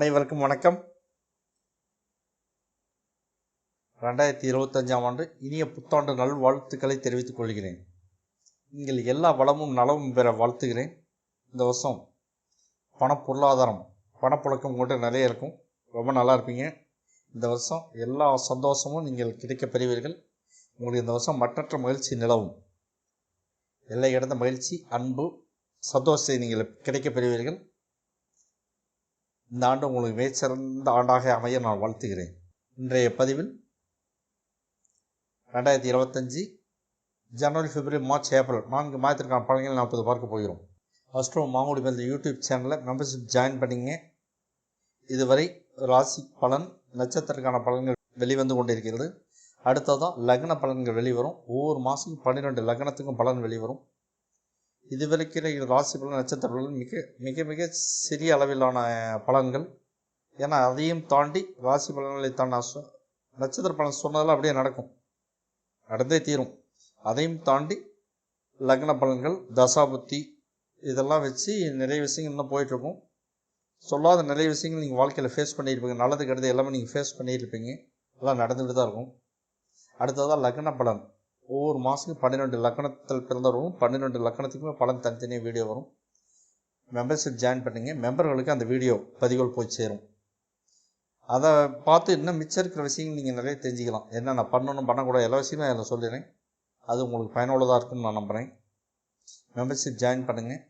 அனைவருக்கும் வணக்கம். ரெண்டாயிரத்தி இருபத்தஞ்சாம் ஆண்டு இனிய புத்தாண்டு நல் வாழ்த்துக்களை தெரிவித்துக் கொள்கிறேன். நீங்கள் எல்லா வளமும் நலமும் பெற வாழ்த்துகிறேன். இந்த வருஷம் பண பொருளாதாரம் பணப்புழக்கம் கொண்டு நிறைய இருக்கும். ரொம்ப நல்லா இருப்பீங்க. இந்த வருஷம் எல்லா சந்தோஷமும் நீங்கள் கிடைக்கப் பெறுவீர்கள். உங்களுக்கு இந்த வருஷம் மற்றற்ற மகிழ்ச்சி நிலவும். எல்லை கடந்த மகிழ்ச்சி அன்பு சந்தோஷத்தை நீங்கள் கிடைக்கப் பெறுவீர்கள். இந்த ஆண்டு உங்களுக்கு மிகச்சிறந்த ஆண்டாக அமைய நான் வாழ்த்துகிறேன். இன்றைய பதிவில் ரெண்டாயிரத்தி இருபத்தஞ்சி ஜனவரி பிப்ரவரி மார்ச் ஏப்ரல் நான்கு மாதத்திற்கான பலன்கள் நாற்பது பார்க்க போகிறோம். அஸ்ட்ரோ மாங்குடி மேல் யூடியூப் சேனலில் மெம்பர்ஷிப் ஜாயின் பண்ணிங்க. இதுவரை ராசி பலன் நட்சத்திரக்கான பலன்கள் வெளிவந்து கொண்டிருக்கிறது. அடுத்ததாக லக்ன பலன்கள் வெளிவரும். ஒவ்வொரு மாதமும் பன்னிரெண்டு லக்னத்துக்கும் பலன் வெளிவரும். இதுவரைக்கிற ராசி பலன் நட்சத்திர பலன் மிக மிக மிக சிறிய அளவிலான பலன்கள். ஏன்னா அதையும் தாண்டி ராசி பலன்களை தான் நான் சொ நட்சத்திர பலன் சொன்னதெல்லாம் அப்படியே நடக்கும். நடந்தே தீரும். அதையும் தாண்டி லக்ன பலன்கள் தசாபுத்தி இதெல்லாம் வச்சு நிறைய விஷயங்கள் இன்னும் போயிட்டுருக்கும். சொல்லாத நிறைய விஷயங்கள் நீங்கள் வாழ்க்கையில் ஃபேஸ் பண்ணியிருப்பீங்க. நல்லது கெடுது எல்லாமே நீங்கள் ஃபேஸ் பண்ணியிருப்பீங்க. எல்லாம் நடந்துகிட்டு தான் இருக்கும். அடுத்ததாக லக்ன பலன். ஒவ்வொரு மாதத்துக்கும் பன்னிரெண்டு லக்கணத்தில் பிறந்தவர்களும் பன்னிரெண்டு லக்கணத்துக்குமே பலன் தனித்தனியாக வீடியோ வரும். மெம்பர்ஷிப் ஜாயின் பண்ணுங்கள் மெம்பர்களுக்கு அந்த வீடியோ பதிவுகள் போய் சேரும். அதை பார்த்து இன்னும் மிச்சம் இருக்கிற விஷயங்கள் நீங்கள் நிறைய தெரிஞ்சுக்கலாம். என்னென்ன பண்ணணும் பண்ணக்கூடாது எல்லா விஷயமும் அதில் சொல்லிடுறேன். அது உங்களுக்கு பயனுள்ளதாக இருக்கும்னு நான் நம்புகிறேன் மெம்பர்ஷிப் ஜாயின் பண்ணுங்கள்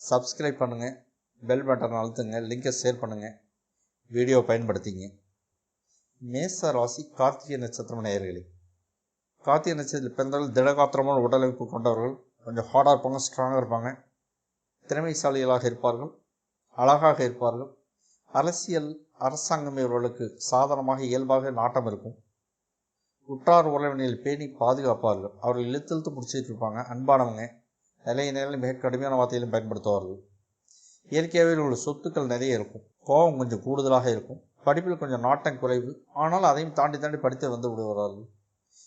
சப்ஸ்கிரைப் பண்ணுங்கள் பெல் பட்டன் அழுத்துங்க. லிங்கை ஷேர் பண்ணுங்கள் வீடியோ பயன்படுத்திங்க. மேச ராசி கார்த்திகை நட்சத்திரம் நேயர்களே. கார்த்திகை நட்சத்திரத்தில் பிறந்தவர்கள் திடகாத்திரமான உடலமைப்பு கொண்டவர்கள் கொஞ்சம் ஹார்டாக இருப்பாங்க ஸ்ட்ராங்காக இருப்பாங்க. திறமைசாலிகளாக இருப்பார்கள் அழகாக இருப்பார்கள். அரசியல் அரசாங்கம் இவர்களுக்கு சாதாரணமாக இயல்பாக நாட்டம் இருக்கும். உற்றார் உறவினில் பேணி பாதுகாப்பார்கள். அவர்கள் இழுத்து இழுத்து பிடிச்சிட்டு இருப்பாங்க அன்பானவங்க. நிலைய நிலையில் மிக கடுமையான வார்த்தையிலும் பயன்படுத்துவார்கள். இயற்கையாகவே உள்ள சொத்துக்கள் நிறைய இருக்கும். கோபம் கொஞ்சம் கூடுதலாக இருக்கும். படிப்பில் கொஞ்சம் நாட்டம் குறைவு. ஆனால் அதையும் தாண்டி தாண்டி படித்து வந்து விடுவார்கள்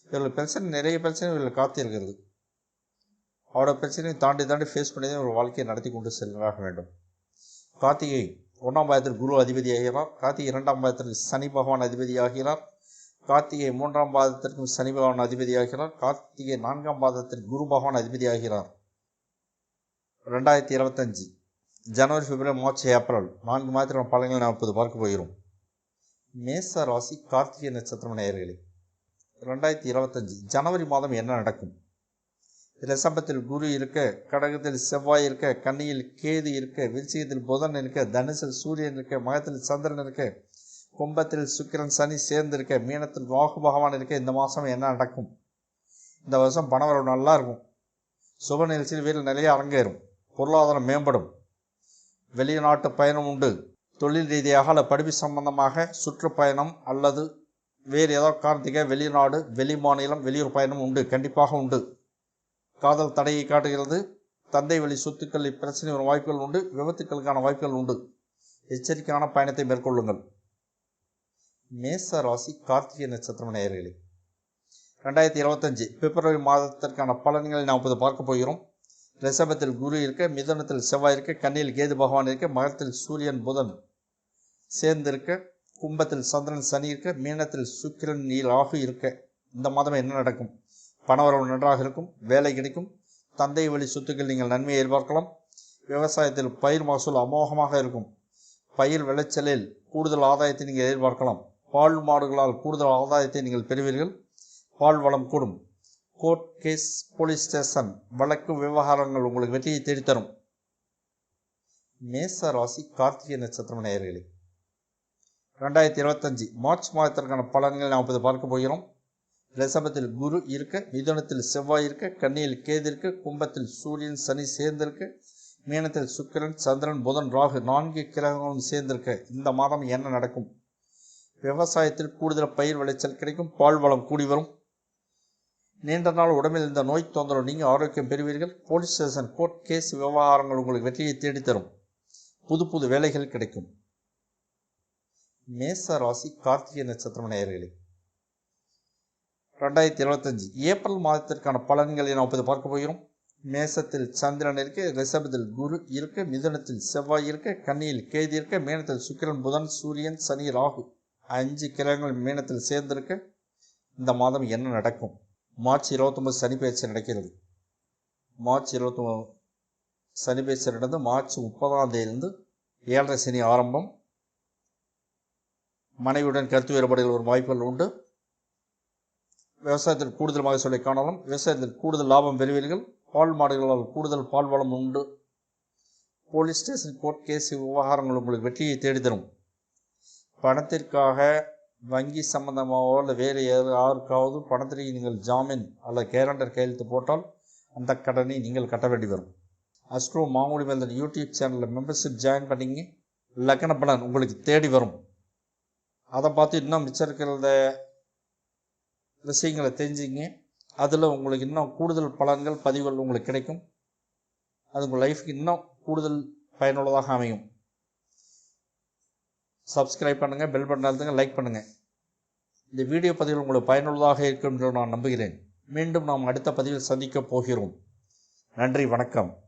இவர்கள் பிரச்சனை நிறைய பிரச்சனை இவர்கள் காத்து இருக்கிறது. அவரோட பிரச்சனையை தாண்டி தாண்டி ஃபேஸ் பண்ணி தான் ஒரு வாழ்க்கையை நடத்தி கொண்டு செல்லாக வேண்டும். கார்த்திகை ஒன்றாம் பாதத்தில் குரு அதிபதி ஆகிறார் கார்த்திகை இரண்டாம் பாதத்திற்கு சனி பகவான் அதிபதி ஆகிறார் கார்த்திகை மூன்றாம் பாதத்திற்கும் சனி பகவான் அதிபதி ஆகிறார் கார்த்திகை நான்காம் பாதத்தில் குரு பகவான் அதிபதி ஆகிறார் ரெண்டாயிரத்தி இருபத்தஞ்சி ஜனவரி பிப்ரவரி மார்ச் ஏப்ரல் நான்கு மாதத்தில் பலன்களை நாம் இப்போது பார்க்க போகிறோம். மேச ராசி கார்த்திகை நட்சத்திரம் நேயர்களே ரெண்டாயிரத்தி இருபத்தஞ்சி ஜனவரி மாதம் என்ன நடக்கும்? ரிஷபத்தில் குரு இருக்க கடகத்தில் செவ்வாய் இருக்க கன்னியில் கேது இருக்க விருச்சிகத்தில் புதன் இருக்க தனுசில் சூரியன் இருக்க மகத்தில் சந்திரன் இருக்க கும்பத்தில் சுக்கிரன் சனி சேர்ந்து இருக்க மீனத்தில் ராகு பகவான் இருக்க இந்த மாதம் என்ன நடக்கும்? இந்த வருஷம் பணவரவு நல்லா இருக்கும். சுப நிகழ்ச்சியில் வீட்டில் நிறைய அரங்கேறும். பொருளாதாரம் மேம்படும். வெளிநாட்டு பயணம் உண்டு. தொழில் ரீதியாக அல்ல படிப்பு சம்பந்தமாக சுற்றுப்பயணம் அல்லது வேறு ஏதோ காரணத்துக்கு வெளிநாடு வெளி மாநிலம் வெளியூர் பயணம் உண்டு. கண்டிப்பாக உண்டு. காதல் தடையை காட்டுகிறது. தந்தை வழி சொத்துக்கள் பிரச்சனை வரும் வாய்ப்புகள் உண்டு. விபத்துக்களுக்கான வாய்ப்புகள் உண்டு. எச்சரிக்கையான பயணத்தை மேற்கொள்ளுங்கள். மேச ராசி கார்த்திகை நட்சத்திரம் நேயர்களே ரெண்டாயிரத்தி இருபத்தஞ்சு பிப்ரவரி மாதத்திற்கான பலன்களை நாம் இப்போது பார்க்க போகிறோம். ரிஷபத்தில் குரு இருக்க மிதனத்தில் செவ்வாய் இருக்க கண்ணியில் கேது பகவான் இருக்க மகத்தில் சூரியன் புதன் சேர்ந்திருக்க கும்பத்தில் சந்திரன் சனி இருக்க மீனத்தில் சுக்கிரன் நீர் ராகு இருக்க இந்த மாதம் என்ன நடக்கும்? பணவரவு நன்றாக இருக்கும் வேலை கிடைக்கும். தந்தை வழி சொத்துக்கள் நீங்கள் நன்மையை எதிர்பார்க்கலாம். விவசாயத்தில் பயிர் மகசூல் அமோகமாக இருக்கும். பயிர் விளைச்சலில் கூடுதல் ஆதாயத்தை நீங்கள் எதிர்பார்க்கலாம். பால் மாடுகளால் கூடுதல் ஆதாயத்தை நீங்கள் பெறுவீர்கள். பால் வளம் கூடும். கோர்ட் கேஸ் போலீஸ் ஸ்டேஷன் வழக்கு விவகாரங்கள் உங்களுக்கு வெற்றியை தேடித்தரும். மேச ராசி கார்த்திகை நட்சத்திரம் நேயர்களே. ரெண்டாயிரத்தி இருபத்தஞ்சி மார்ச் மாதத்திற்கான பலன்களை நாம் இப்போது பார்க்க போகிறோம். ரிசபத்தில் குரு இருக்க மிதுனத்தில் செவ்வாய் இருக்க கண்ணியில் கேது இருக்க கும்பத்தில் சூரியன் சனி சேர்ந்திருக்கு. மீனத்தில் சுக்கிரன் சந்திரன் புதன் ராகு நான்கு கிரகங்களும் சேர்ந்திருக்க. இந்த மாதம் என்ன நடக்கும்? விவசாயத்தில் கூடுதல் பயிர் விளைச்சல் கிடைக்கும் பால் வளம் கூடி வரும். நீண்ட நாள் உடம்பில் இந்த நோய் தொந்தரவு நீங்கள் ஆரோக்கியம் பெறுவீர்கள். போலீஸ் ஸ்டேஷன் கோர்ட் கேஸ் விவகாரங்கள் உங்களுக்கு வெற்றியை தேடித்தரும். புது புது வேலைகள் கிடைக்கும். மேச ராசி கார்த்திகை நட்சத்திரம் நேயர்களே. ரெண்டாயிரத்தி இருபத்தஞ்சு ஏப்ரல் மாதத்திற்கான பலன்களை நாம் இப்போது பார்க்க போகிறோம். மேசத்தில் சந்திரன் இருக்க ரிஷபத்தில் குரு இருக்க மிதுனத்தில் செவ்வாய் இருக்க கன்னியில் கேது இருக்க மீனத்தில் சுக்கிரன் புதன் சூரியன் சனி ராகு அஞ்சு கிரகங்கள் மீனத்தில் சேர்ந்திருக்க இந்த மாதம் என்ன நடக்கும்? மார்ச் இருபத்தொம்பது சனி பயிற்சி நடக்கிறது. மார்ச் இருபத்தொம்பது சனி பயிற்சி நடந்து மார்ச் முப்பதாம் தேதியிலிருந்து ஏழரை சனி ஆரம்பம். மனைவியுடன் கருத்து வேறுபாடுகள் ஒரு வாய்ப்புகள் உண்டு. விவசாயத்தில் கூடுதல் மகசூலை காணலாம். விவசாயத்தில் கூடுதல் லாபம் பெறுவீர்கள். பால் மாடுகளால் கூடுதல் பால் வளம் உண்டு. போலீஸ் ஸ்டேஷன் கோர்ட் கேஸ் விவகாரங்கள் உங்களுக்கு வெற்றியை தேடித்தரும். பணத்திற்காக வங்கி சம்பந்தமாகவோ இல்லை வேறு யாருக்காவது பணத்திற்கு நீங்கள் ஜாமீன் அல்லது கேலண்டர் கையெழுத்து போட்டால் அந்த கடனை நீங்கள் கட்ட வேண்டி வரும். அஸ்ட்ரோ மாமூலி மேல் யூடியூப் சேனலில் மெம்பர்ஷிப் ஜாயின் பண்ணிங்க லக்கண பலன் உங்களுக்கு தேடி வரும். அதை பார்த்து இன்னும் மிச்சம் இருக்கிறத விஷயங்களை தெரிஞ்சுங்க. அதில் உங்களுக்கு இன்னும் கூடுதல் பலன்கள் பதிவுகள் உங்களுக்கு கிடைக்கும். அது உங்கள் லைஃப்க்கு இன்னும் கூடுதல் பயனுள்ளதாக அமையும். சப்ஸ்கிரைப் பண்ணுங்கள் பெல் பட்டன் அழுத்துங்க லைக் பண்ணுங்கள் இந்த வீடியோ பதிவுகள் உங்களுக்கு பயனுள்ளதாக இருக்கும் என்று நான் நம்புகிறேன். மீண்டும் நாம் அடுத்த பதிவில் சந்திக்கப் போகிறோம். நன்றி வணக்கம்.